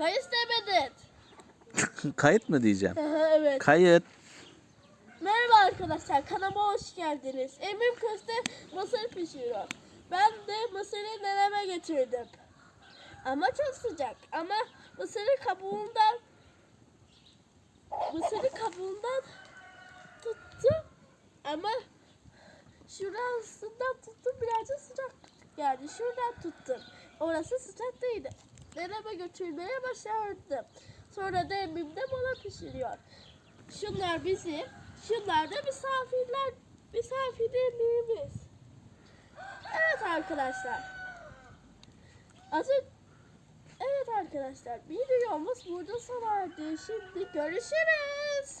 Kayıt demedin. Kayıt mı diyeceğim? evet. Kayıt. Merhaba arkadaşlar, kanalıma hoş geldiniz. Emim köfte mısır pişiriyor. Ben de mısırı neneme getirdim. Ama çok sıcak. Ama mısırı kabuğundan mısırı kabuğundan tuttum. Ama şurasından tuttum birazcık sıcak geldi. Şuradan tuttum. Orası sıcak değildi. Neneme götürmeye başardım. Sonra da emim de bana pişiriyor. Şunlar bizim, şunlar da misafirler, misafirlerimiz. Evet arkadaşlar. Az Evet arkadaşlar, videomuz burada sona erdi. Şimdi görüşürüz.